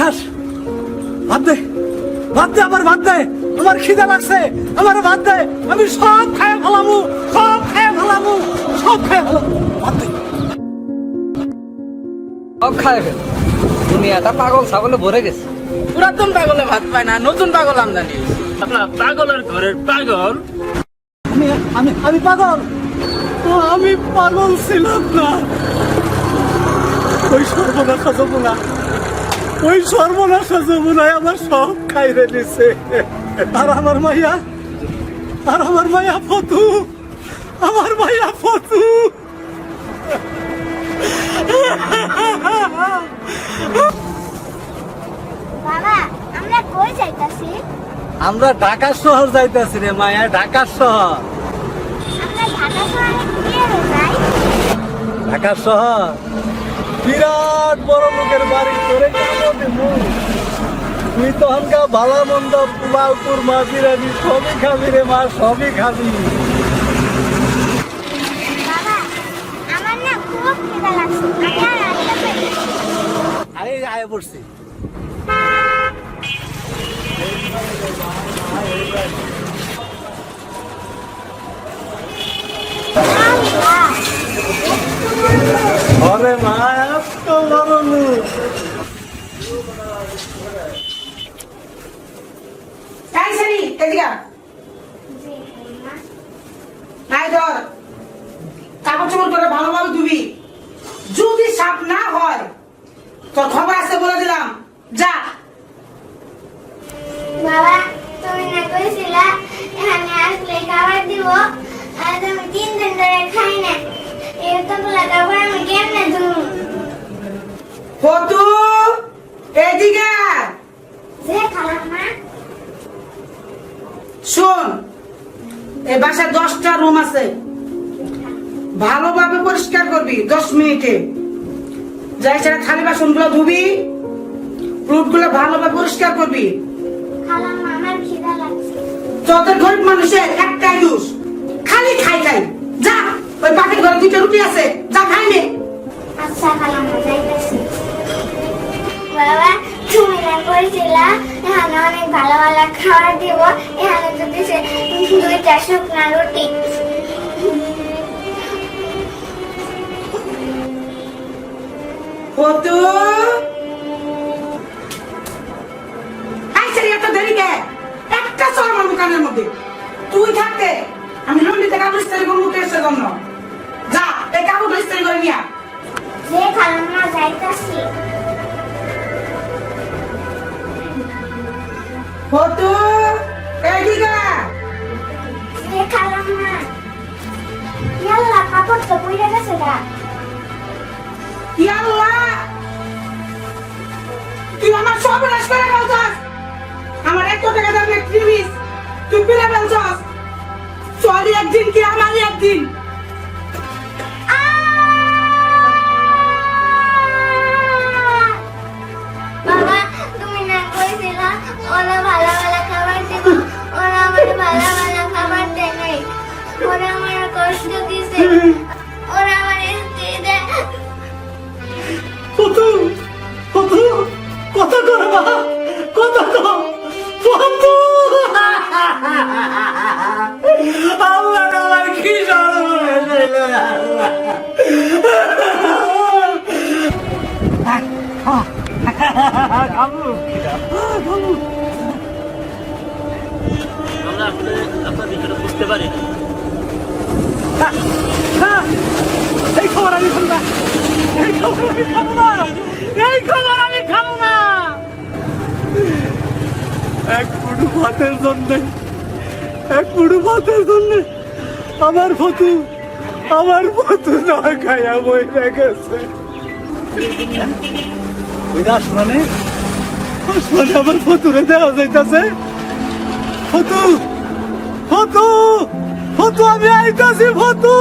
খাস ভাত দে ভাত দে আমার ভাত দে। আমার খিদে লাগছে আমার ভাত দে। আমি সব খায় ফেলামু সব খায় ফেলামু সব খায় ফেলামু। ভাত দে। সব খায় ফেল। দুনিয়াটা পাগল ছাগলে ভরে গেছে। পুরাতন পাগলে ভাত পায় না নতুন পাগল আমদানি আপনার পাগলের ঘরের পাগল। আমি আমি আমি পাগল। আমি পাগল ছিলাম না। ওই সর্বনাশা যমুনা। ওই সর্বনাশা যমুনায় আমার সব খাইরে দিছে। আর আমার মাইয়া আর আমার মাইয়া ফতু আমার মাইয়া ফতু। বাবা আমরা কই যাইতাছি? আমরা ঢাকা শহর যাইতেছি রে মায়া ঢাকা শহর। ঢাকা শহরে ঢাকা শহর? বিরাট বড় লোকের বাড়ি করে তুই তো হালকা ভালা মন্দ পোলাও কুরমা বিরিয়ানি সবই খাবি রে মা সবই খাবি। বাবা আমার না খুব খিদা লাগছে। আমি আর আয় পড়ছি। আল্লাহ, আরে মা এত বড় লোক তাই সারি এদিকে। নাই ধর। কাপড় চোপড় করে ভালোভাবে ধুবি। যদি সাপ না হয় তোর খবর আছে বলে দিলাম। যা। বাবা তুমি না কইছিলা এখানে আসলে খাবার দিব আর তুমি তিন দিন ধরে খাই না এতগুলা খাবার আমি কেমনে এদিকে আয়। যে খালাম মা শোন এই বাসায় দশটা রুম আছে। ভালোভাবে পরিষ্কার করবি দশ মিনিটে। যাই সেটা থালি বাসনগুলো ধুবি ফ্রুটগুলো ভালোভাবে পরিষ্কার করবি। তোদের গরিব মানুষের একটাই দোষ খালি খাই খাই। যা ওই পাখির ঘরে দুইটা রুটি আছে যা খাই নে আচ্ছা খালাম মা যাইতেছি। বাবা তুমি এখানে অনেক ভালো ভালো খাবার দিব। এখানে তো দিছে দুইটা শুকনা রুটি ফতু! আইসে এত দেরি কে? একটা চল আমার দোকানের মধ্যে। তুই থাকতে আমি লন্ডিতে কাপড় ইস্তারি করব এসে জন্য যা এই কাপড় ইস্তারি করে নিয়া যে খালাম মা যাইতেছি। ফতু এইদিকে আয়। যে খালাম মা ইয়াল্লা কাপড় তো পুড়ে গেছে গা। আল্লাহ তুই আমার সব নাশ করে ফেলছস? আমার এত টাকা দামের পিস তুই পেরে ফেলছস? সরি একদিন কি আমারই একদিন। ওরা আমার স্ত্রী দেয় কত কত কত করে মা কত কর। কত আল্লাহ আমার কি আমরা আপনার বিষয়টা বুঝতে পারি এই খবর আমি না। এই খবর আমি না এই খবর আমি না। এক এক আমার ফতু আমার ফতু না খাইয়া বই গেছে। মানে আসমানে আমার ফতুরে দেওয়া যাইতাছে। ফতু ফতু ফতু আমি আইতাছি ফতু